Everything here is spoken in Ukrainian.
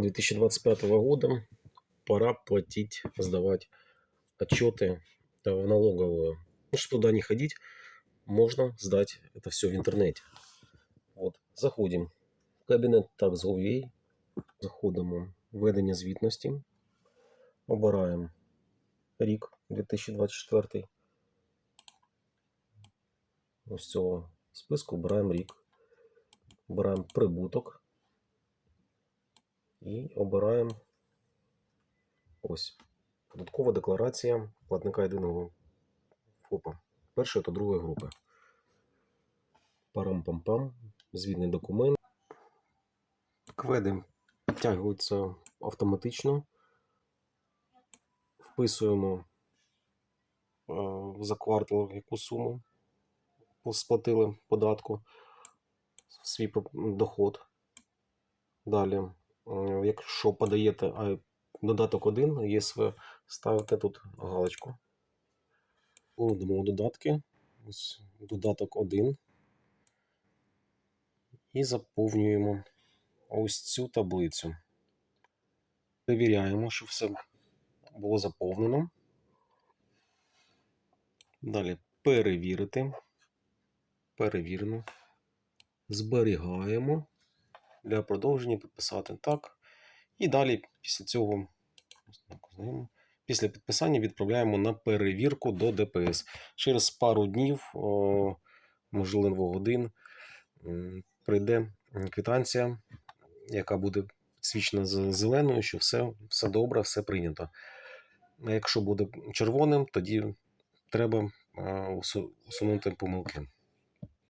2025 года пора платить, сдавать отчеты э, в налоговую. Ну, чтобы туда не ходить, можно сдать это все в интернете. От, заходимо в кабінет TaxGov.ua, заходимо в ведення звітності, обираємо рік 2024. Ось з цього списку обираємо рік, обираємо прибуток І обираємо ось податкова декларація платника єдиного ФОПа першої та другої групи. Парам-пам-пам, звітний документ. Кведи підтягуються автоматично. Вписуємо е, за квартал яку суму сплатили податку, свій доход. Далі, якщо подаєте додаток 1, ЄСВ, ставите тут галочку. Вводимо додатки. Ось додаток 1. І заповнюємо ось цю таблицю. Перевіряємо, що все було заповнено. Далі перевірити. Перевірено. Зберігаємо. Для продовження підписати так. І далі після цього після підписання відправляємо на перевірку до ДПС. Через пару днів, можливо, годин, прийде квитанція, яка буде підсвічена з- зеленою, що все, все добре, все прийнято. Якщо буде червоним, тоді треба усунути помилки.